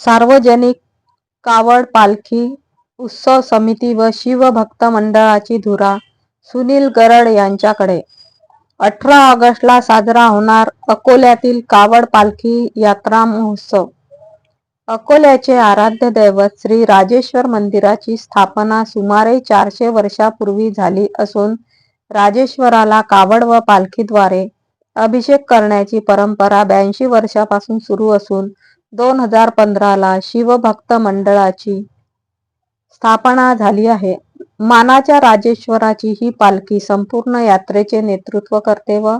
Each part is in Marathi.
सार्वजनिक कावड पालखी उत्सव समिती व शिवभक्त मंडळाची धुरा सुनील गरड यांच्याकडे. अठरा ऑगस्टला साजरा होणार अकोल्यातील कावड पालखी यात्रा महोत्सव. अकोल्याचे आराध्य दैवत श्री राजेश्वर मंदिराची स्थापना सुमारे चारशे वर्षापूर्वी झाली असून राजेश्वराला कावड व पालखीद्वारे अभिषेक करण्याची परंपरा ब्याऐंशी वर्षापासून सुरू असून दोन हजार पंधराला शिवभक्त मंडळाची स्थापना झाली आहे. मानाच्या राजेश्वराची ही पालखी संपूर्ण यात्रेचे नेतृत्व करते व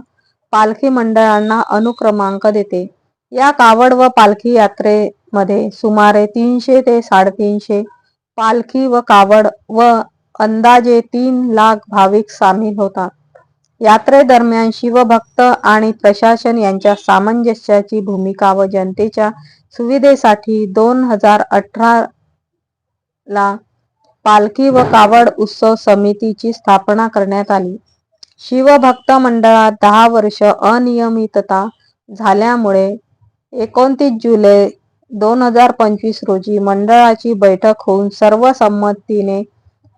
पालखी मंडळांना अनुक्रमांक देते. या कावड व पालखी यात्रेमध्ये सुमारे तीनशे ते साडेतीनशे पालखी व कावड व अंदाजे तीन लाख भाविक सामील होतात. यात्रेदरम्यान शिवभक्त आणि प्रशासन यांच्या सामंजस्याची भूमिका व जनतेच्या सुविधेसाठी दोन हजार अठरा ला पालखी व कावड उत्सव समितीची स्थापना करण्यात आली. शिवभक्त मंडळात दहा वर्ष अनियमितता झाल्यामुळे एकोणतीस जुलै दोन हजार पंचवीस रोजी मंडळाची बैठक होऊन सर्वसंमतीने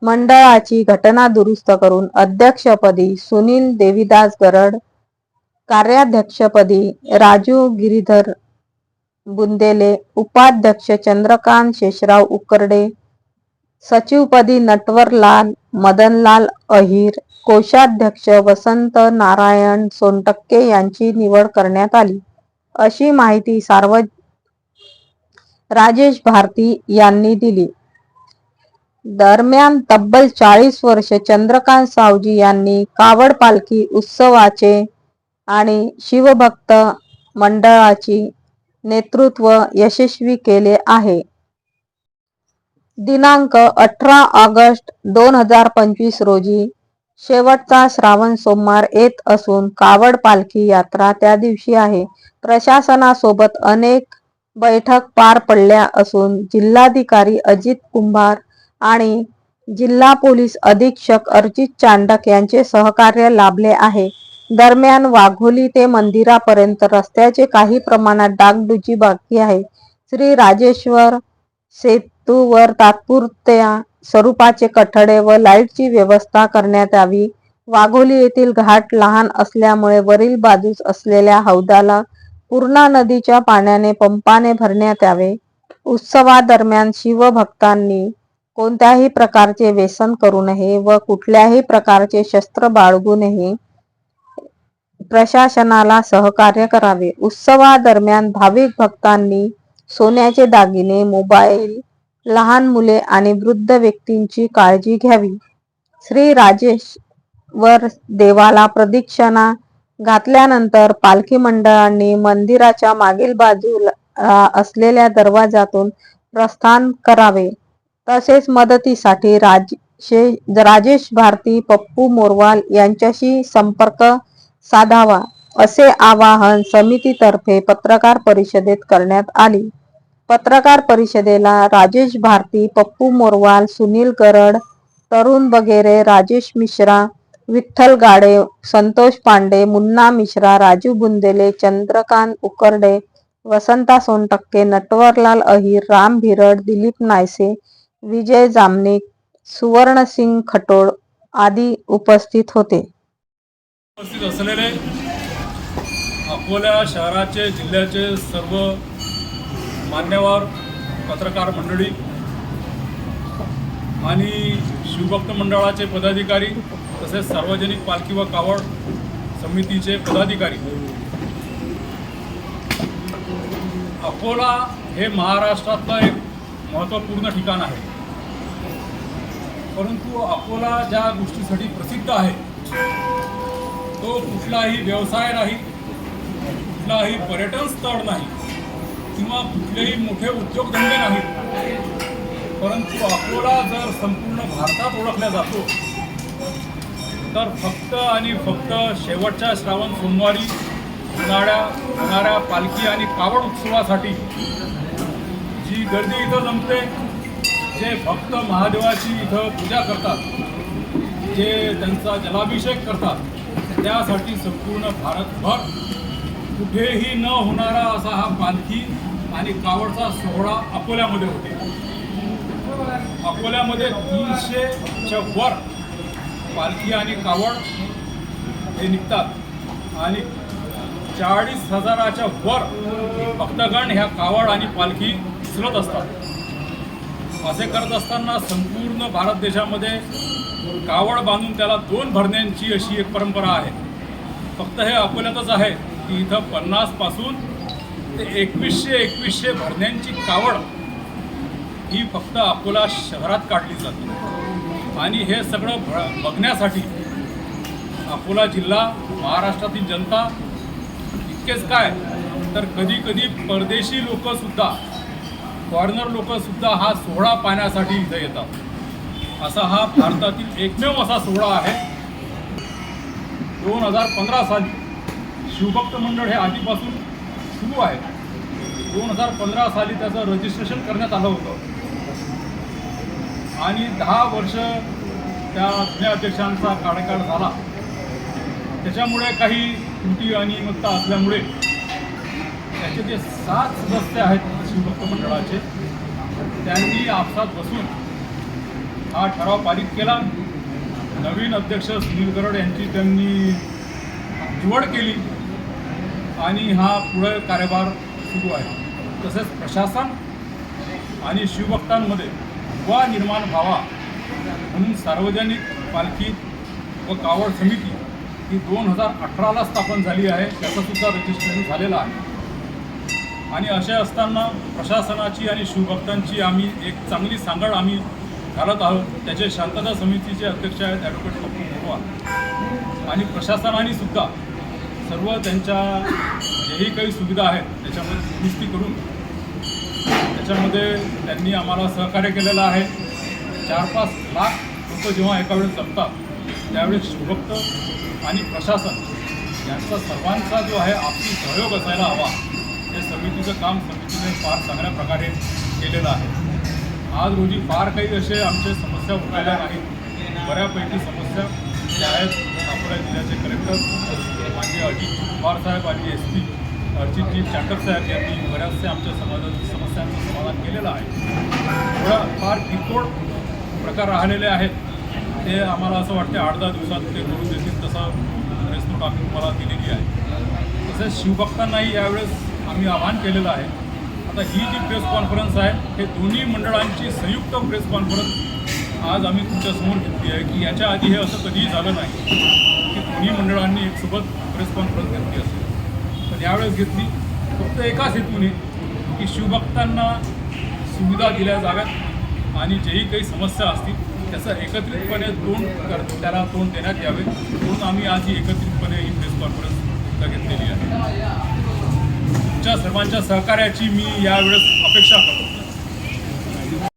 मंडळाची घटना दुरुस्त करून अध्यक्षपदी सुनील देवीदास गरड कार्याध्यक्षपदी राजू गिरीधर बुंदेले उपाध्यक्ष चंद्रकांत शेषराव उकरडे सचिवपदी नटवरलाल मदनलाल अहिर कोषाध्यक्ष वसंत नारायण सोनटक्के यांची निवड करण्यात आली. अशी माहिती सार्व राजेश भारती यांनी दिली. दरम्यान तब्बल चाळीस वर्ष चंद्रकांत सावजी यांनी कावड पालखी उत्सवाचे आणि शिवभक्त मंडळाची नेतृत्व यशस्वी केले आहे. दिनांक अठरा ऑगस्ट दोन हजार पंचवीस रोजी शेवटचा श्रावण सोमवार येत असून कावड पालखी यात्रा त्या दिवशी आहे. प्रशासनासोबत अनेक बैठक पार पडल्या असून जिल्हाधिकारी अजित कुंभार आणि जिल्हा पोलीस अधीक्षक अर्जित चांडक यांचे सहकार्य लाभले आहे. दरम्यान वाघोली ते मंदिरापर्यंत रस्त्याचे काही प्रमाणात डागडुजी बाकी आहे. श्री राजेश्वर सेतूवर तात्पुरत्या स्वरूपाचे कठडे व लाईटची व्यवस्था करण्यात यावी. वाघोली येथील घाट लहान असल्यामुळे वरील बाजूस असलेल्या हौदाला पूर्णा नदीच्या पाण्याने पंपाने भरण्यात यावे. उत्सवादरम्यान शिवभक्तांनी कोणत्याही प्रकारचे व्यसन करू नये व कुठल्याही प्रकारचे शस्त्र बाळगू नये. प्रशासनाला सहकार्य करावे. उत्सवादरम्यान भाविक भक्तांनी सोन्याचे दागिने मोबाईल लहान मुले आणि वृद्ध व्यक्तींची काळजी घ्यावी. श्री राजेश्वर देवाला प्रदक्षिणा घातल्यानंतर पालखी मंडळांनी मंदिराच्या मागील बाजूला असलेल्या दरवाजातून प्रस्थान करावे. तसेच मदतीसाठी राजे राजेश भारती पप्पू मोरवाल यांच्याशी संपर्क साधावा असे आवाहन समितीतर्फे पत्रकार परिषदेत करण्यात आली. पत्रकार परिषदेला राजेश भारती पप्पू मोरवाल सुनील गरड तरुण बगेरे राजेश मिश्रा विठ्ठल गाडे संतोष पांडे मुन्ना मिश्रा राजू बुंदेले चंद्रकांत उकरडे वसंता सोनटक्के नटवरलाल अहिर राम भिरड दिलीप नायसे विजय जामनिक सुवर्णसिंग खटोळ आदी उपस्थित होते. उपस्थित असलेले अकोला शहराचे जिल्ह्याचे सर्व मान्यवर पत्रकार मंडळी आणि शिवभक्त मंडळाचे पदाधिकारी तसेच सार्वजनिक पालखी व कावड समितीचे पदाधिकारी. अकोला हे महाराष्ट्रातलं एक महत्त्वपूर्ण ठिकाण आहे. परंतु अकोला ज्या गोष्टीसाठी प्रसिद्ध आहे तो कुठलाही व्यवसाय नाही कुठलाही पर्यटन स्थळ नाही किंवा कुठलेही मोठे उद्योगधंदे नाहीत परंतु अकोला जर संपूर्ण भारतात ओळखला जातो तर फक्त आणि फक्त शेवटच्या श्रावण सोमवारी होणाऱ्या होणाऱ्या पालखी आणि कावड उत्सवासाठी जी गर्दी इथं जमते जे भक्त महादेवाची इथं पूजा करतात जे त्यांचा जलाभिषेक करतात त्यासाठी संपूर्ण भारतभर कुठेही न होणारा असा हा पालखी आणि कावडचा सोहळा अकोल्यामध्ये होते. अकोल्यामध्ये तीनशेच्या वर पालखी आणि कावड हे निघतात आणि चाळीस हजाराच्या वर भक्तगण ह्या कावड आणि पालखी फिरत असतात. असे करत असताना संपूर्ण भारत देशामध्ये कावड बांधून त्याला दोन भरण्यांची अशी एक परंपरा आहे. फक्त हे अकोल्यातच आहे की इथं पन्नासपासून ते एकवीसशे एकवीसशे भरण्यांची कावड ही फक्त अकोला शहरात काढली जाते. आणि हे सगळं भ बघण्यासाठी अकोला जिल्हा महाराष्ट्रातील जनता इतकेच काय तर कधी कधी परदेशी लोकसुद्धा फॉरेनर लोकसुद्धा हा सोहळा पाहण्यासाठी इथे येतात. असा हा भारतातील एकमेव असा सोहळा आहे. दोन हजार पंधरा साली शिवभक्त मंडळ हे आधीपासून सुरू आहे. दोन हजार पंधरा साली त्याचं रजिस्ट्रेशन करण्यात आलं होतं. आणि दहा वर्ष त्या जुन्या अध्यक्षांचा कार्यकाळ झाला. त्याच्यामुळे काही त्रुटी अनियमितता असल्यामुळे त्याचे जे सात सदस्य आहेत शिवभक्त मंडळाचे त्यांनी आपसात बसून हा ठराव पारित केला. नवीन अध्यक्ष सुनील गरड यांची त्यांनी निवड केली आणि हा पुढे कार्यभार सुरू आहे. तसेच प्रशासन आणि शिवभक्तांमध्ये वा निर्माण व्हावा म्हणून सार्वजनिक पालखी व कावड समिती ही दोन हजार अठराला स्थापन झाली आहे. त्याचंसुद्धा रजिस्ट्रेशन झालेलं आहे. आणि असे असताना प्रशासनाची आणि शिवभक्तांची आम्ही एक चांगली सांगड आम्ही घालत आहोत. त्याचे शांतता समितीचे अध्यक्ष आहेत ॲडव्होकेट कपूर मोरवा आणि प्रशासनाने सुद्धा सर्व त्यांच्या जेही काही सुविधा आहेत त्याच्यामध्ये दुरुस्ती करून त्याच्यामध्ये त्यांनी आम्हाला सहकार्य केलेलं आहे. चार पाच लाख लोक जेव्हा एका वेळेस जमतात त्यावेळेस शिवभक्त आणि प्रशासन यांचा सर्वांचा जो आहे आपली सहयोग असायला हवा. हे समितीचं काम समितीने फार चांगल्या प्रकारे केलेलं आहे. आज रोजी फार काही असे आमच्या समस्या उठलेल्या नाहीत. बऱ्यापैकी समस्या ज्या आहेत. अकोला जिल्ह्याचे कलेक्टर माननीय अजित पवार साहेब आणि एस पी अर्जितजी चाटक साहेब यांनी बऱ्याचशा आमच्या समाजातील समस्यांचं समाधान केलेलं आहे. थोडा फार किरकोळ प्रकार राहिलेले आहेत. ते आम्हाला असं वाटते आठ दहा दिवसात ते करून देतील तसं रेस्पोट आम्ही तुम्हाला दिलेली आहे. तसेच शिवभक्तांनाही यावेळेस आम्ही आवाहन केलेलं आहे. आता ही जी प्रेस कॉन्फरन्स आहे हे दोन्ही मंडळांची संयुक्त प्रेस कॉन्फरन्स आज आम्ही तुमच्यासमोर घेतली आहे की याच्या आधी हे असं कधीही झालं नाही की दोन्ही मंडळांनी एकसोबत प्रेस कॉन्फरन्स घेतली असेल. पण यावेळेस घेतली. फक्त एकाच हेतूने की शिवभक्तांना सुविधा दिल्या जाव्यात आणि जेही काही समस्या असतील त्याचं एकत्रितपणे तोंड कर त्याला तोंड देण्यात यावे म्हणून आम्ही आज ही एकत्रितपणे ही प्रेस कॉन्फरन्स घेतलेली आहे. तुमच्या सर्वांच्या सहकार्याची मी यावेळेस अपेक्षा करतो.